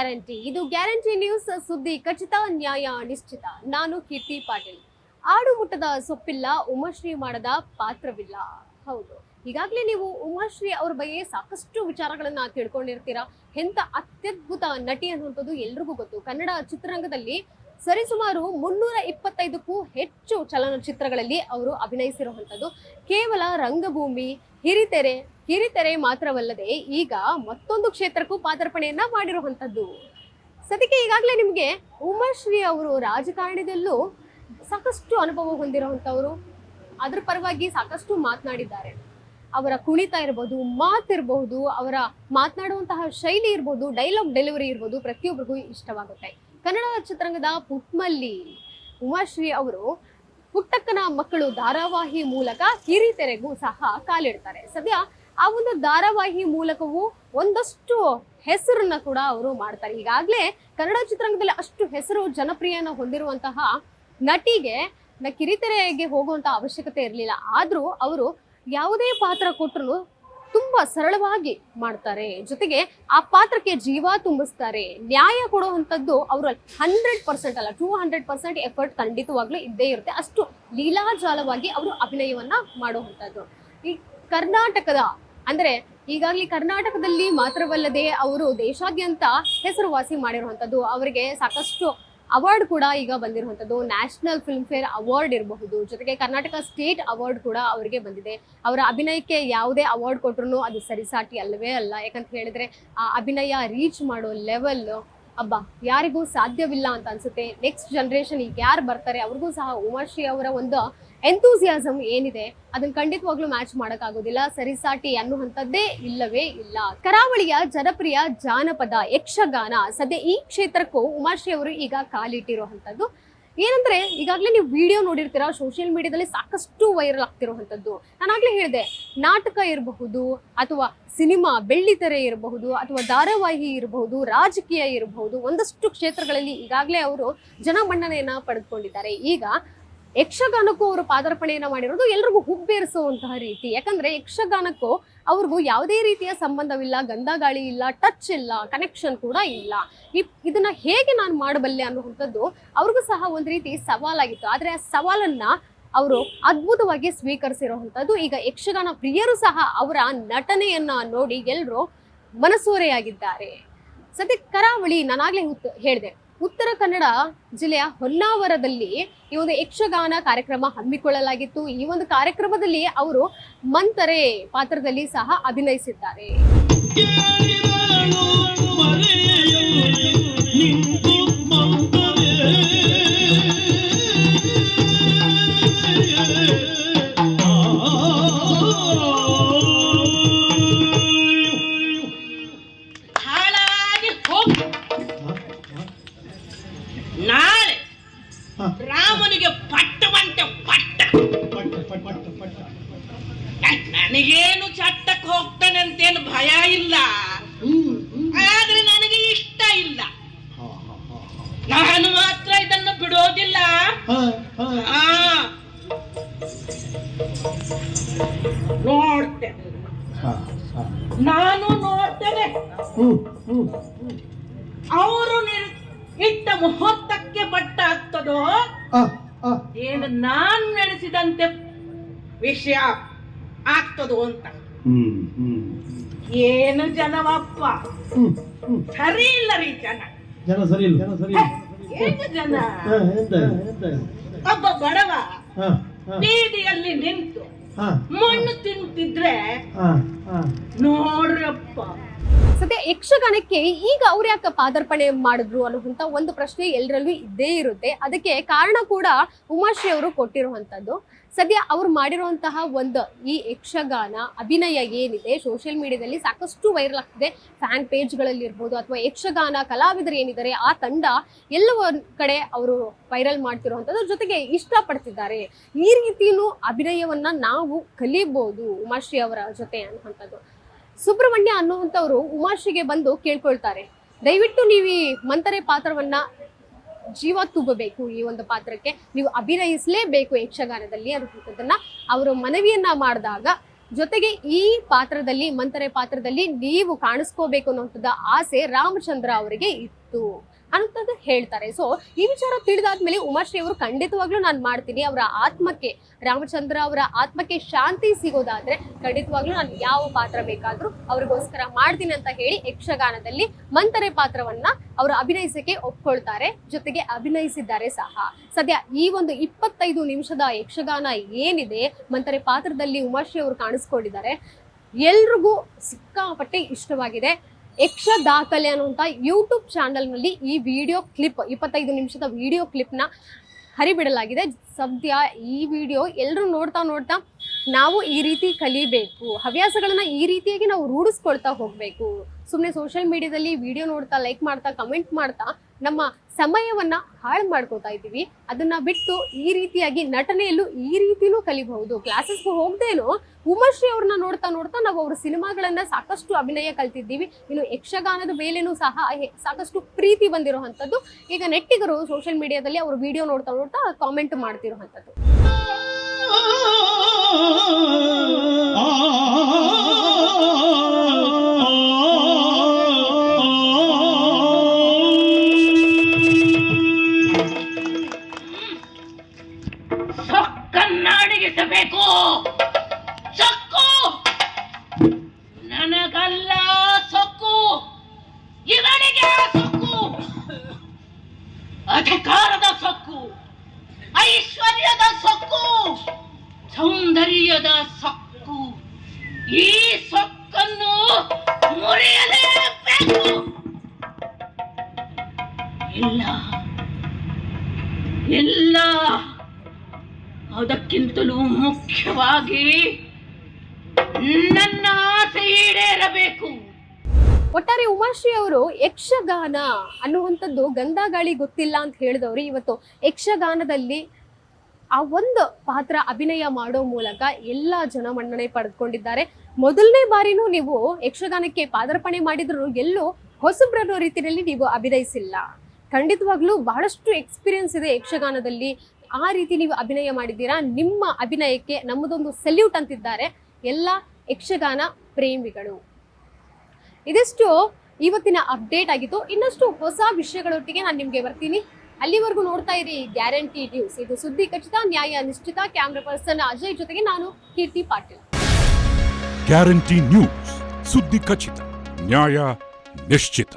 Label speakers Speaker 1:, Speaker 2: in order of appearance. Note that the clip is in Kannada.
Speaker 1: ಗ್ಯಾರಂಟಿ. ಇದು ಗ್ಯಾರಂಟಿ ನ್ಯೂಸ್ ಸುದ್ದಿ, ಖಚಿತ, ನ್ಯಾಯ, ನಿಶ್ಚಿತ. ನಾನು ಕೀರ್ತಿ ಪಾಟೀಲ್. ಆಡು ಮುಟ್ಟದ ಸೊಪ್ಪಿಲ್ಲ, ಉಮಾಶ್ರೀ ಮಾಡದ ಪಾತ್ರವಿಲ್ಲ. ಹೌದು. ಈಗಾಗಲೇ ನೀವು ಉಮಾಶ್ರೀ ಅವ್ರ ಬಗ್ಗೆ ಸಾಕಷ್ಟು ವಿಚಾರಗಳನ್ನ ತಿಳ್ಕೊಂಡಿರ್ತೀರಾ? ಎಂತ ಅತ್ಯದ್ಭುತ ನಟಿ ಅನ್ನುವಂಥದ್ದು ಎಲ್ರಿಗೂ ಗೊತ್ತು. ಕನ್ನಡ ಚಿತ್ರರಂಗದಲ್ಲಿ ಸರಿಸುಮಾರು ಮುನ್ನೂರ ಇಪ್ಪತ್ತೈದಕ್ಕೂ ಹೆಚ್ಚು ಚಲನಚಿತ್ರಗಳಲ್ಲಿ ಅವರು ಅಭಿನಯಿಸಿರುವಂಥದ್ದು. ಕೇವಲ ರಂಗಭೂಮಿ, ಹಿರಿತೆರೆ ಹಿರಿತೆರೆ ಮಾತ್ರವಲ್ಲದೆ ಈಗ ಮತ್ತೊಂದು ಕ್ಷೇತ್ರಕ್ಕೂ ಪಾದಾರ್ಪಣೆಯನ್ನ ಮಾಡಿರುವಂಥದ್ದು. ಸದ್ಯಕ್ಕೆ ಈಗಾಗಲೇ ನಿಮಗೆ ಉಮಾಶ್ರೀ ಅವರು ರಾಜಕಾರಣದಲ್ಲೂ ಸಾಕಷ್ಟು ಅನುಭವ ಹೊಂದಿರುವಂಥವರು. ಅದರ ಪರವಾಗಿ ಸಾಕಷ್ಟು ಮಾತನಾಡಿದ್ದಾರೆ. ಅವರ ಕುಣಿತ ಇರ್ಬೋದು ಮಾತಿರ್ಬಹುದು ಅವರ ಮಾತನಾಡುವಂತಹ ಶೈಲಿ ಇರ್ಬೋದು ಡೈಲಾಗ್ ಡೆಲಿವರಿ ಇರ್ಬೋದು ಪ್ರತಿಯೊಬ್ಬರಿಗೂ ಇಷ್ಟವಾಗುತ್ತೆ. ಕನ್ನಡ ಚಿತ್ರರಂಗದ ಪುಟ್ಮಲ್ಲಿ ಉಮಾಶ್ರೀ ಅವರು ಪುಟ್ಟಕ್ಕನ ಮಕ್ಕಳು ಧಾರಾವಾಹಿ ಮೂಲಕ ಕಿರಿತೆರೆಗೂ ಸಹ ಕಾಲಿಡ್ತಾರೆ. ಸದ್ಯ ಆ ಒಂದು ಧಾರಾವಾಹಿ ಮೂಲಕವೂ ಒಂದಷ್ಟು ಹೆಸರನ್ನ ಕೂಡ ಅವರು ಮಾಡ್ತಾರೆ. ಈಗಾಗಲೇ ಕನ್ನಡ ಚಿತ್ರರಂಗದಲ್ಲಿ ಅಷ್ಟು ಹೆಸರು ಜನಪ್ರಿಯನ ಹೊಂದಿರುವಂತಹ ನಟಿಗೆ, ನ ಕಿರಿತೆರೆಗೆ ಹೋಗುವಂತ ಅವಶ್ಯಕತೆ ಇರಲಿಲ್ಲ. ಆದರೂ ಅವರು ಯಾವುದೇ ಪಾತ್ರ ಕೊಟ್ಟರು ತುಂಬಾ ಸರಳವಾಗಿ ಮಾಡ್ತಾರೆ. ಜೊತೆಗೆ ಆ ಪಾತ್ರಕ್ಕೆ ಜೀವ ತುಂಬಿಸ್ತಾರೆ. ನ್ಯಾಯ ಕೊಡುವಂಥದ್ದು ಅವರು ಹಂಡ್ರೆಡ್ ಪರ್ಸೆಂಟ್ ಅಲ್ಲ ಟೂ ಹಂಡ್ರೆಡ್ ಪರ್ಸೆಂಟ್ ಎಫರ್ಟ್ ಖಂಡಿತವಾಗ್ಲೂ ಇದ್ದೇ ಇರುತ್ತೆ. ಅಷ್ಟು ಲೀಲಾಜಾಲವಾಗಿ ಅವರು ಅಭಿನಯವನ್ನ ಮಾಡುವಂಥದ್ದು. ಈ ಕರ್ನಾಟಕದ ಅಂದ್ರೆ ಈಗಾಗಲೇ ಕರ್ನಾಟಕದಲ್ಲಿ ಮಾತ್ರವಲ್ಲದೆ ಅವರು ದೇಶಾದ್ಯಂತ ಹೆಸರುವಾಸಿ ಮಾಡಿರುವಂಥದ್ದು, ಅವರಿಗೆ ಸಾಕಷ್ಟು ಅವಾರ್ಡ್ ಕೂಡ ಈಗ ಬಂದಿರುವಂಥದ್ದು. ನ್ಯಾಷನಲ್ ಫಿಲ್ಮ್ ಫೇರ್ ಅವಾರ್ಡ್ ಇರಬಹುದು. ಜೊತೆಗೆ ಕರ್ನಾಟಕ ಸ್ಟೇಟ್ ಅವಾರ್ಡ್ ಕೂಡ ಅವರಿಗೆ ಬಂದಿದೆ. ಅವರ ಅಭಿನಯಕ್ಕೆ ಯಾವುದೇ ಅವಾರ್ಡ್ ಕೊಟ್ಟರು ಅದು ಸರಿಸಾಟಿ ಅಲ್ಲವೇ ಅಲ್ಲ. ಯಾಕಂತ ಹೇಳಿದ್ರೆ, ಆ ಅಭಿನಯ ರೀಚ್ ಮಾಡೋ ಲೆವೆಲ್ ಅಬ್ಬಾ, ಯಾರಿಗೂ ಸಾಧ್ಯವಿಲ್ಲ ಅಂತ ಅನ್ಸುತ್ತೆ. ನೆಕ್ಸ್ಟ್ ಜನರೇಷನ್ ಈಗ ಯಾರು ಬರ್ತಾರೆ, ಅವ್ರಿಗೂ ಸಹ ಉಮಾಶ್ರೀ ಅವರ ಒಂದು ಎಂಥೂಸಿಯಾಸಮ್ ಏನಿದೆ ಅದನ್ನ ಖಂಡಿತವಾಗ್ಲೂ ಮ್ಯಾಚ್ ಮಾಡೋಕ್ಕಾಗೋದಿಲ್ಲ. ಸರಿಸಾಟಿ ಅನ್ನುವಂಥದ್ದೇ ಇಲ್ಲವೇ ಇಲ್ಲ. ಕರಾವಳಿಯ ಜನಪ್ರಿಯ ಜಾನಪದ ಯಕ್ಷಗಾನ ಸದ್ಯ ಈ ಕ್ಷೇತ್ರಕ್ಕೂ ಉಮಾಶ್ರೀ ಅವರು ಈಗ ಕಾಲಿಟ್ಟಿರುವಂಥದ್ದು. ಏನಂದ್ರೆ, ಈಗಾಗಲೇ ನೀವು ವಿಡಿಯೋ ನೋಡಿರ್ತೀರಾ ಸೋಷಿಯಲ್ ಮೀಡಿಯಾದಲ್ಲಿ ಸಾಕಷ್ಟು ವೈರಲ್ ಆಗ್ತಿರುವಂಥದ್ದು. ನಾನಾಗಲೇ ಹೇಳಿದೆ, ನಾಟಕ ಇರಬಹುದು, ಅಥವಾ ಸಿನಿಮಾ ಬೆಳ್ಳಿತೆರೆ ಇರಬಹುದು, ಅಥವಾ ಧಾರಾವಾಹಿ ಇರಬಹುದು, ರಾಜಕೀಯ ಇರಬಹುದು, ಒಂದಷ್ಟು ಕ್ಷೇತ್ರಗಳಲ್ಲಿ ಈಗಾಗಲೇ ಅವರು ಜನಮನ್ನಣೆಯನ್ನು ಪಡೆದುಕೊಂಡಿದ್ದಾರೆ. ಈಗ ಯಕ್ಷಗಾನಕ್ಕೂ ಅವರು ಪಾದಾರ್ಪಣೆಯನ್ನು ಮಾಡಿರೋದು ಎಲ್ರಿಗೂ ಹುಬ್ಬೇರಿಸುವಂತಹ ರೀತಿ. ಯಾಕಂದ್ರೆ ಯಕ್ಷಗಾನಕ್ಕೂ ಅವ್ರಿಗೂ ಯಾವುದೇ ರೀತಿಯ ಸಂಬಂಧವಿಲ್ಲ ಗಂಧ ಗಾಳಿ ಇಲ್ಲ ಟಚ್ ಇಲ್ಲ ಕನೆಕ್ಷನ್ ಕೂಡ ಇಲ್ಲ. ಇದನ್ನ ಹೇಗೆ ನಾನು ಮಾಡಬಲ್ಲೆ ಅನ್ನುವಂಥದ್ದು ಅವ್ರಿಗೂ ಸಹ ಒಂದು ರೀತಿ ಸವಾಲಾಗಿತ್ತು. ಆದರೆ ಆ ಸವಾಲನ್ನು ಅವರು ಅದ್ಭುತವಾಗಿ ಸ್ವೀಕರಿಸಿರುವಂಥದ್ದು. ಈಗ ಯಕ್ಷಗಾನ ಪ್ರಿಯರು ಸಹ ಅವರ ನಟನೆಯನ್ನ ನೋಡಿ ಎಲ್ಲರೂ ಮನಸೂರೆಯಾಗಿದ್ದಾರೆ. ಸದ್ಯ ಕರಾವಳಿ ನಾನಾಗಲೇ ಹೇಳಿದೆ. ಉತ್ತರ ಕನ್ನಡ ಜಿಲ್ಲೆಯ ಹೊನ್ನಾವರದಲ್ಲಿ ಈ ಒಂದು ಯಕ್ಷಗಾನ ಕಾರ್ಯಕ್ರಮ ಹಮ್ಮಿಕೊಳ್ಳಲಾಗಿತ್ತು. ಈ ಒಂದು ಕಾರ್ಯಕ್ರಮದಲ್ಲಿ ಅವರು ಮಂತರೆ ಪಾತ್ರದಲ್ಲಿ ಸಹ ಅಭಿನಯಿಸಿದ್ದಾರೆ.
Speaker 2: ಪಟ್ಟವಂತೆ ಪಟ್ಟ. ನನಗೇನು ಚಟ್ಟಕ್ಕೆ ಹೋಗ್ತಾನೆ ಅಂತೇನು ಭಯ ಇಲ್ಲ. ಆದ್ರೆ ನನಗೆ ಇಷ್ಟ ಇಲ್ಲ. ನಾನು ಮಾತ್ರ ಇದನ್ನು ಬಿಡೋದಿಲ್ಲ. ನೋಡ್ತೇನೆ. ನಾನು ನೋಡ್ತೇನೆ. ಅವರು ಇಟ್ಟ ಮುಹೂರ್ತಕ್ಕೆ ಬಟ್ಟ ಆಗ್ತದೋ. ಏನು ನಾನ್ ನಡೆಸಿದಂತೆ ವಿಷಯ ಆಗ್ತದೋ ಅಂತ. ಏನು ಜನವಪ್ಪ. ಸರಿ ಇಲ್ಲ ರೀ ಜನ.
Speaker 3: ಜನ ಸರಿ ಇಲ್ಲ. ಜನ ಸರಿ
Speaker 2: ಏನು ಜನ? ಒಬ್ಬ ಬಡವ ಬೀದಿಯಲ್ಲಿ ನಿಂತು
Speaker 3: ಹ,
Speaker 2: ಮಣ್ಣು ತಿಂತಿದ್ರೆ
Speaker 3: ಹ, ಹ.
Speaker 2: ನೋಡ್ರಪ್ಪ.
Speaker 1: ಸದ್ಯ ಯಕ್ಷಗಾನಕ್ಕೆ ಈಗ ಅವ್ರು ಯಾಕೆ ಪಾದಾರ್ಪಣೆ ಮಾಡಿದ್ರು ಅನ್ನುವಂಥ ಒಂದು ಪ್ರಶ್ನೆ ಎಲ್ಲರಲ್ಲೂ ಇದ್ದೇ ಇರುತ್ತೆ. ಅದಕ್ಕೆ ಕಾರಣ ಕೂಡ ಉಮಾಶ್ರೀ ಅವರು ಕೊಟ್ಟಿರುವಂಥದ್ದು. ಸದ್ಯ ಅವ್ರು ಮಾಡಿರುವಂತಹ ಒಂದು ಈ ಯಕ್ಷಗಾನ ಅಭಿನಯ ಏನಿದೆ? ಸೋಷಿಯಲ್ ಮೀಡಿಯಾದಲ್ಲಿ ಸಾಕಷ್ಟು ವೈರಲ್ ಆಗ್ತಿದೆ. ಫ್ಯಾನ್ ಪೇಜ್ಗಳಲ್ಲಿ ಇರ್ಬೋದು ಅಥವಾ ಯಕ್ಷಗಾನ ಕಲಾವಿದರು ಏನಿದ್ದಾರೆ? ಆ ತಂಡ ಎಲ್ಲ ಕಡೆ ಅವರು ವೈರಲ್ ಮಾಡ್ತಿರುವಂಥದ್ದು. ಜೊತೆಗೆ ಇಷ್ಟಪಡ್ತಿದ್ದಾರೆ. ಈ ರೀತಿಯೂ ಅಭಿನಯವನ್ನ ನಾವು ಕಲಿಬೋದು ಉಮಾಶ್ರೀ ಅವರ ಜೊತೆ ಅನ್ನುವಂಥದ್ದು. ಸುಬ್ರಹ್ಮಣ್ಯ ಅನ್ನುವಂಥವ್ರು ಉಮಾಶ್ರೀಗೆ ಬಂದು ಕೇಳ್ಕೊಳ್ತಾರೆ. ದಯವಿಟ್ಟು ನೀವು ಈ ಮಂತರೆ ಪಾತ್ರವನ್ನ ಜೀವ ತುಂಬಬೇಕು ಈ ಒಂದು ಪಾತ್ರಕ್ಕೆ. ನೀವು ಅಭಿನಯಿಸಲೇಬೇಕು ಯಕ್ಷಗಾನದಲ್ಲಿ ಅನ್ನುವಂಥದ್ದನ್ನ ಅವರು ಮನವಿಯನ್ನ ಮಾಡಿದಾಗ, ಜೊತೆಗೆ ಈ ಪಾತ್ರದಲ್ಲಿ, ಮಂತರೆ ಪಾತ್ರದಲ್ಲಿ ನೀವು ಕಾಣಿಸ್ಕೋಬೇಕು ಅನ್ನುವಂಥದ್ದು ಆಸೆ ರಾಮಚಂದ್ರ ಅವರಿಗೆ ಇತ್ತು. ಅನ್ನೋದು ಹೇಳ್ತಾರೆ. ಸೊ ಈ ವಿಚಾರ ತಿಳಿದಾದ್ಮೇಲೆ ಉಮಾಶ್ರೀ ಅವರು ಖಂಡಿತವಾಗ್ಲೂ ನಾನು ಮಾಡ್ತೀನಿ. ಅವರ ಆತ್ಮಕ್ಕೆ, ರಾಮಚಂದ್ರ ಅವರ ಆತ್ಮಕ್ಕೆ ಶಾಂತಿ ಸಿಗೋದಾದ್ರೆ ಖಂಡಿತವಾಗ್ಲೂ ನಾನು ಯಾವ ಪಾತ್ರ ಬೇಕಾದ್ರೂ ಅವ್ರಿಗೋಸ್ಕರ ಮಾಡ್ತೀನಿ ಅಂತ ಹೇಳಿ ಯಕ್ಷಗಾನದಲ್ಲಿ ಮಂತರೆ ಪಾತ್ರವನ್ನ ಅವರು ಅಭಿನಯಿಸಕ್ಕೆ ಒಪ್ಕೊಳ್ತಾರೆ. ಜೊತೆಗೆ ಅಭಿನಯಿಸಿದ್ದಾರೆ ಸಹ. ಸದ್ಯ ಈ ಒಂದು ಇಪ್ಪತ್ತೈದು ನಿಮಿಷದ ಯಕ್ಷಗಾನ ಏನಿದೆ ಮಂತರೆ ಪಾತ್ರದಲ್ಲಿ ಉಮಾಶ್ರೀ ಅವರು ಕಾಣಿಸ್ಕೊಂಡಿದ್ದಾರೆ, ಎಲ್ರಿಗೂ ಸಿಕ್ಕಾಪಟ್ಟೆ ಇಷ್ಟವಾಗಿದೆ. ಯಕ್ಷ ದಾಖಲೆ ಅನ್ನುವಂಥ ಯೂಟ್ಯೂಬ್ ಚಾನಲ್ನಲ್ಲಿ ಈ ವಿಡಿಯೋ ಕ್ಲಿಪ್ ಇಪ್ಪತ್ತೈದು ನಿಮಿಷದ ವಿಡಿಯೋ ಕ್ಲಿಪ್ನ ಹರಿಬಿಡಲಾಗಿದೆ. ಸದ್ಯ ಈ ವಿಡಿಯೋ ಎಲ್ಲರೂ ನೋಡ್ತಾ ನೋಡ್ತಾ ನಾವು ಈ ರೀತಿ ಕಲಿಬೇಕು. ಹವ್ಯಾಸಗಳನ್ನು ಈ ರೀತಿಯಾಗಿ ನಾವು ರೂಢಿಸ್ಕೊಳ್ತಾ ಹೋಗಬೇಕು. ಸುಮ್ಮನೆ ಸೋಷಿಯಲ್ ಮೀಡಿಯಾದಲ್ಲಿ ವಿಡಿಯೋ ನೋಡ್ತಾ ಲೈಕ್ ಮಾಡ್ತಾ ಕಮೆಂಟ್ ಮಾಡ್ತಾ ನಮ್ಮ ಸಮಯವನ್ನ ಹಾಳು ಮಾಡ್ಕೋತಾ ಇದ್ದೀವಿ ಅದನ್ನ ಬಿಟ್ಟು ಈ ರೀತಿಯಾಗಿ ನಟನೆಯಲ್ಲೂ ಈ ರೀತಿನೂ ಕಲಿಬಹುದು ಕ್ಲಾಸಸ್ಗೂ ಹೋಗದೇನೋ ಉಮಾಶ್ರೀ ಅವ್ರನ್ನ ನೋಡ್ತಾ ನೋಡ್ತಾ ನಾವು ಅವ್ರ ಸಿನಿಮಾಗಳನ್ನ ಸಾಕಷ್ಟು ಅಭಿನಯ ಕಲ್ತಿದ್ದೀವಿ ಇನ್ನು ಯಕ್ಷಗಾನದ ಮೇಲೆನೂ ಸಹ ಸಾಕಷ್ಟು ಪ್ರೀತಿ ಬಂದಿರುವಂಥದ್ದು ಈಗ ನೆಟ್ಟಿಗರು ಸೋಷಿಯಲ್ ಮೀಡಿಯಾದಲ್ಲಿ ಅವ್ರ ವಿಡಿಯೋ ನೋಡ್ತಾ ನೋಡ್ತಾ ಕಾಮೆಂಟ್ ಮಾಡ್ತಿರುವಂಥದ್ದು
Speaker 2: ಅಧಿಕಾರದ ಸೊಕ್ಕು, ಐಶ್ವರ್ಯದ ಸೊಕ್ಕು, ಸೌಂದರ್ಯದ ಸೊಕ್ಕು. ಈ ಸೊಕ್ಕನ್ನು ಮುರಿಯಲೇಬೇಕು. ಇಲ್ಲ ಇಲ್ಲ. ಅದಕ್ಕಿಂತಲೂ ಮುಖ್ಯವಾಗಿ ನನ್ನ ಆಸೆ ಈಡೇರಬೇಕು.
Speaker 1: ಒಟ್ಟಾರೆ ಉಮಾಶ್ರೀ ಅವರು ಯಕ್ಷಗಾನ ಅನ್ನುವಂಥದ್ದು ಗಂಧ ಗಾಳಿ ಗೊತ್ತಿಲ್ಲ ಅಂತ ಹೇಳಿದವರು. ಇವತ್ತು ಯಕ್ಷಗಾನದಲ್ಲಿ ಆ ಒಂದು ಪಾತ್ರ ಅಭಿನಯ ಮಾಡೋ ಮೂಲಕ ಎಲ್ಲ ಜನಮನ್ನಣೆ ಪಡೆದುಕೊಂಡಿದ್ದಾರೆ. ಮೊದಲನೇ ಬಾರಿನೂ ನೀವು ಯಕ್ಷಗಾನಕ್ಕೆ ಪಾದಾರ್ಪಣೆ ಮಾಡಿದ್ರು ಎಲ್ಲೂ ಹೊಸಬ್ರನ್ನೋ ರೀತಿಯಲ್ಲಿ ನೀವು ಅಭಿನಯಿಸಿಲ್ಲ. ಖಂಡಿತವಾಗ್ಲೂ ಬಹಳಷ್ಟು ಎಕ್ಸ್ಪೀರಿಯನ್ಸ್ ಇದೆ ಯಕ್ಷಗಾನದಲ್ಲಿ. ಆ ರೀತಿ ನೀವು ಅಭಿನಯ ಮಾಡಿದ್ದೀರಾ? ನಿಮ್ಮ ಅಭಿನಯಕ್ಕೆ ನಮ್ಮದೊಂದು ಸೆಲ್ಯೂಟ್ ಅಂತಿದ್ದಾರೆ ಎಲ್ಲ ಯಕ್ಷಗಾನ ಪ್ರೇಮಿಗಳು. ಇದಿಷ್ಟು ಇವತ್ತಿನ ಅಪ್ಡೇಟ್ ಆಗಿತ್ತು. ಇನ್ನಷ್ಟು ಹೊಸ ವಿಷಯಗಳೊಟ್ಟಿಗೆ ನಾನು ನಿಮಗೆ ಬರ್ತೀನಿ. ಅಲ್ಲಿವರೆಗೂ ನೋಡ್ತಾ ಇರಿ ಗ್ಯಾರಂಟಿ ನ್ಯೂಸ್ ಇದು ಸುದ್ದಿ ಖಚಿತ, ನ್ಯಾಯ ನಿಶ್ಚಿತ ಕ್ಯಾಮ್ರಾ ಪರ್ಸನ್ ಅಜಯ್ ಜೊತೆಗೆ ನಾನು ಕೀರ್ತಿ ಪಾಟೀಲ್.
Speaker 4: ಗ್ಯಾರಂಟಿ ನ್ಯೂಸ್ ಸುದ್ದಿ ಖಚಿತ, ನ್ಯಾಯ ನಿಶ್ಚಿತ.